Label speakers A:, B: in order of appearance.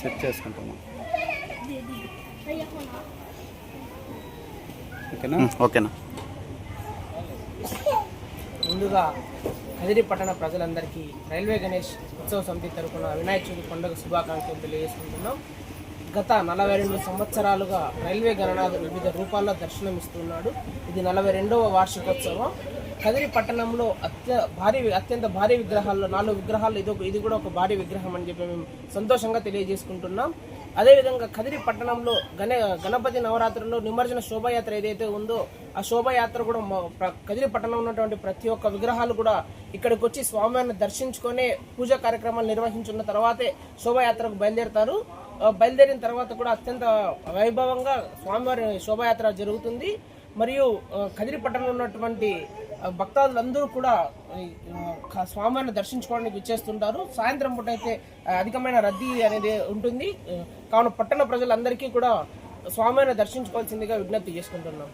A: Set చేసుకుంటున్నాం ఓకేనా? ఓకేనా?
B: ముందుగా కదిరి పట్టణ ప్రజలందరికీ రైల్వే గణేష్ ఉత్సవ సమితి తరపున వినాయక చవితి పండుగ శుభాకాంక్షలు తెలియజేసుకుంటున్నాం. గత నలభై రెండు సంవత్సరాలుగా రైల్వే గణనాథుడు వివిధ రూపాల్లో దర్శనమిస్తున్నాడు. ఇది నలభై రెండవ వార్షికోత్సవం. కదిరి పట్టణంలో అత్య భారీ అత్యంత భారీ విగ్రహాల్లో నాలుగు విగ్రహాలు ఇది ఇది కూడా ఒక భారీ విగ్రహం అని చెప్పి మేము సంతోషంగా తెలియజేసుకుంటున్నాం. అదేవిధంగా కదిరి పట్టణంలో గణ గణపతి నవరాత్రుల్లో నిమజ్జన శోభాయాత్ర ఏదైతే ఉందో ఆ శోభాయాత్ర కూడా కదిరి పట్టణంలో ఉన్నటువంటి ప్రతి ఒక్క విగ్రహాలు కూడా ఇక్కడికి వచ్చి స్వామివారిని దర్శించుకొని పూజా కార్యక్రమాలు నిర్వహించున్న తర్వాతే శోభాయాత్రకు బయలుదేరుతారు. బయలుదేరిన తర్వాత కూడా అత్యంత వైభవంగా స్వామివారి శోభాయాత్ర జరుగుతుంది. మరియు కదిరి పట్టణంలో ఉన్నటువంటి భక్తాదులందరూ కూడా స్వామివారిని దర్శించుకోవడానికి విచ్చేస్తుంటారు. సాయంత్రం పూట అయితే అధికమైన రద్దీ అనేది ఉంటుంది. కావున పట్టణ ప్రజలందరికీ కూడా స్వామివారిని దర్శించుకోవాల్సిందిగా విజ్ఞప్తి చేసుకుంటున్నాం.